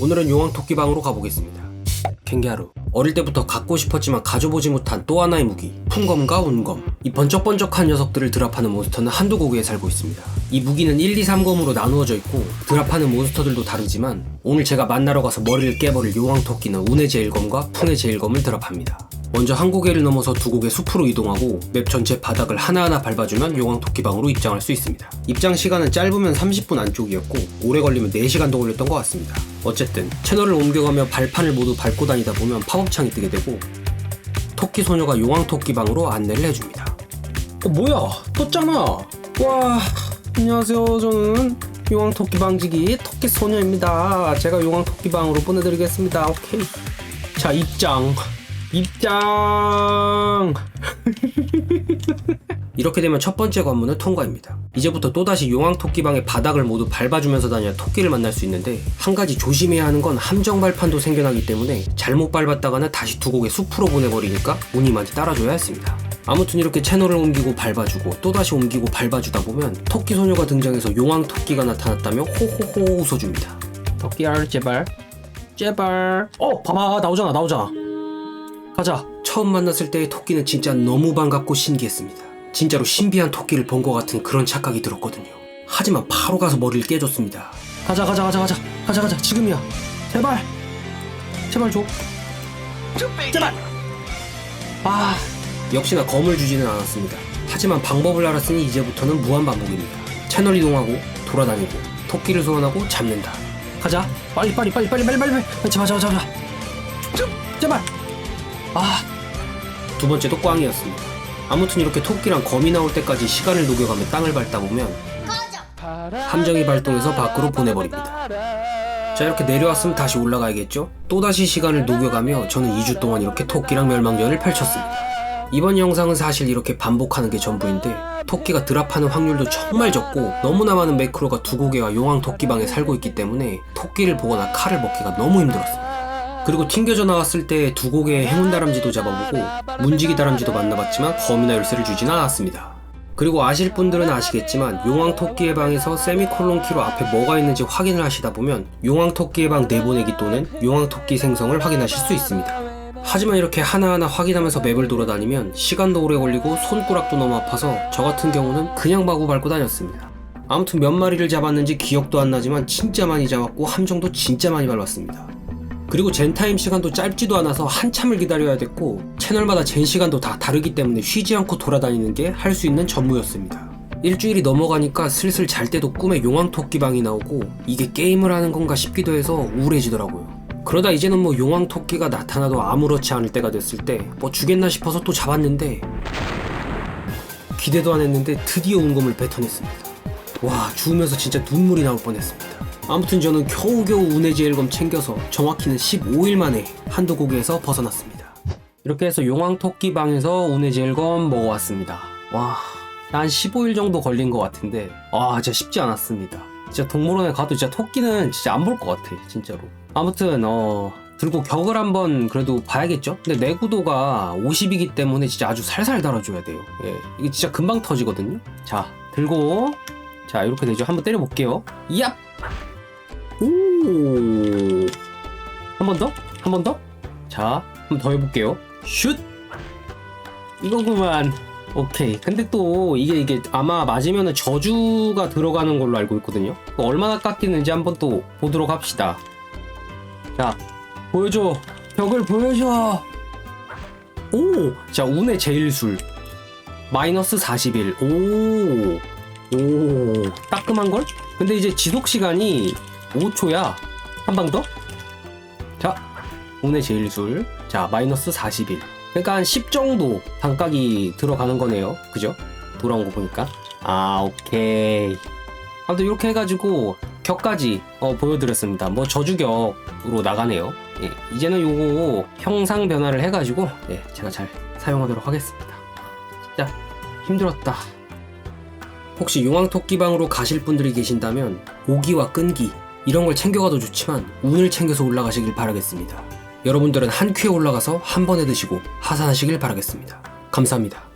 오늘은 용왕 토끼방으로 가보겠습니다. 캥갸루. 어릴 때부터 갖고 싶었지만 가져보지 못한 또 하나의 무기. 풍검과 운검. 이 번쩍번쩍한 녀석들을 드랍하는 몬스터는 한두 고개에 살고 있습니다. 이 무기는 1, 2, 3검으로 나누어져 있고 드랍하는 몬스터들도 다르지만 오늘 제가 만나러 가서 머리를 깨버릴 용왕토끼는 운의 제일검과 풍의 제일검을 드랍합니다. 먼저 한 고개를 넘어서 두 고개 숲으로 이동하고 맵 전체 바닥을 하나하나 밟아주면 용왕토끼방으로 입장할 수 있습니다. 입장 시간은 짧으면 30분 안쪽이었고 오래 걸리면 4시간도 걸렸던 것 같습니다. 어쨌든 채널을 옮겨가며 발판을 모두 밟고 다니다 보면 팝업창이 뜨게 되고 토끼 소녀가 용왕 토끼방으로 안내를 해줍니다. 어 뭐야 떴잖아. 와 안녕하세요 저는 용왕 토끼방지기 토끼 소녀입니다. 제가 용왕 토끼방으로 보내드리겠습니다. 오케이. 자 입장. 입장! 이렇게 되면 첫 번째 관문은 통과입니다. 이제부터 또다시 용왕토끼방의 바닥을 모두 밟아주면서 다녀야 토끼를 만날 수 있는데 한 가지 조심해야 하는 건 함정 발판도 생겨나기 때문에 잘못 밟았다가는 다시 두 곡의 숲으로 보내버리니까 운임한테 따라줘야 했습니다. 아무튼 이렇게 채널을 옮기고 밟아주고 또다시 옮기고 밟아주다 보면 토끼 소녀가 등장해서 용왕토끼가 나타났다며 호호호 웃어줍니다. 토끼알 제발 제발 어 봐봐 나오잖아 나오잖아 가자. 처음 만났을 때의 토끼는 진짜 너무 반갑고 신기했습니다. 진짜로 신비한 토끼를 본 것 같은 그런 착각이 들었거든요. 하지만 바로 가서 머리를 깨줬습니다. 가자, 가자, 가자, 가자, 가자, 가자. 지금이야. 제발, 제발 줘. 제발. 아, 역시나 검을 주지는 않았습니다. 하지만 방법을 알았으니 이제부터는 무한 반복입니다. 채널 이동하고 돌아다니고 토끼를 소환하고 잡는다. 가자. 빨리, 빨리, 빨리, 빨리, 빨리, 빨리, 빨리. 제발, 제발, 제발. 제발. 아, 두 번째도 꽝이었습니다. 아무튼 이렇게 토끼랑 거미 나올 때까지 시간을 녹여가며 땅을 밟다 보면 함정이 발동해서 밖으로 보내버립니다. 자 이렇게 내려왔으면 다시 올라가야겠죠? 또다시 시간을 녹여가며 저는 2주 동안 이렇게 토끼랑 멸망전을 펼쳤습니다. 이번 영상은 사실 이렇게 반복하는 게 전부인데 토끼가 드랍하는 확률도 정말 적고 너무나 많은 매크로가 두 고개와 용왕 토끼방에 살고 있기 때문에 토끼를 보거나 칼을 먹기가 너무 힘들었습니다. 그리고 튕겨져 나왔을 때 두 곡의 행운 다람쥐도 잡아보고 문지기 다람쥐도 만나봤지만 검이나 열쇠를 주진 않았습니다. 그리고 아실 분들은 아시겠지만 용왕 토끼의 방에서 세미콜론 키로 앞에 뭐가 있는지 확인을 하시다 보면 용왕 토끼의 방 내보내기 또는 용왕 토끼 생성을 확인하실 수 있습니다. 하지만 이렇게 하나하나 확인하면서 맵을 돌아다니면 시간도 오래 걸리고 손가락도 너무 아파서 저 같은 경우는 그냥 마구 밟고 다녔습니다. 아무튼 몇 마리를 잡았는지 기억도 안 나지만 진짜 많이 잡았고 함정도 진짜 많이 밟았습니다. 그리고 젠타임 시간도 짧지도 않아서 한참을 기다려야 됐고 채널마다 젠 시간도 다 다르기 때문에 쉬지 않고 돌아다니는 게 할 수 있는 전무였습니다. 일주일이 넘어가니까 슬슬 잘 때도 꿈에 용왕토끼방이 나오고 이게 게임을 하는 건가 싶기도 해서 우울해지더라고요. 그러다 이제는 뭐 용왕토끼가 나타나도 아무렇지 않을 때가 됐을 때 뭐 주겠나 싶어서 또 잡았는데 기대도 안 했는데 드디어 운검을 뱉어냈습니다. 와 주우면서 진짜 눈물이 나올 뻔했습니다. 아무튼 저는 겨우겨우 운의 제일검 챙겨서 정확히는 15일 만에 한두 고개에서 벗어났습니다. 이렇게 해서 용왕토끼 방에서 운의 제일검 먹어왔습니다. 와, 한 15일 정도 걸린 것 같은데, 와, 진짜 쉽지 않았습니다. 진짜 동물원에 가도 진짜 토끼는 진짜 안 볼 것 같아, 진짜로. 아무튼, 어, 들고 격을 한번 그래도 봐야겠죠? 근데 내구도가 50이기 때문에 진짜 아주 살살 달아줘야 돼요. 예, 이게 진짜 금방 터지거든요? 자, 들고, 자, 이렇게 되죠. 한번 때려볼게요. 얍! 오. 한 번 더? 한 번 더? 자, 한 번 더 해볼게요. 슛! 이거구만. 오케이. 근데 또 이게 이게 아마 맞으면은 저주가 들어가는 걸로 알고 있거든요. 얼마나 깎이는지 한번 또 보도록 합시다. 자, 보여줘. 벽을 보여줘. 오! 자, 운의 제일술. 마이너스 41. 오. 오. 따끔한 걸? 근데 이제 지속 시간이 5초야. 한 방 더? 자, 오늘 제일술. 자, 마이너스 41. 그러니까 한 10 정도 단각이 들어가는 거네요. 그죠? 돌아온 거 보니까. 아, 오케이. 아무튼 이렇게 해가지고 격까지 어, 보여드렸습니다. 뭐 저주격으로 나가네요. 예, 이제는 요거 형상 변화를 해가지고 예, 제가 잘 사용하도록 하겠습니다. 진짜 힘들었다. 혹시 용왕토끼방으로 가실 분들이 계신다면 오기와 끈기 이런 걸 챙겨가도 좋지만 운을 챙겨서 올라가시길 바라겠습니다. 여러분들은 한 큐에 올라가서 한 번에 드시고 하산하시길 바라겠습니다. 감사합니다.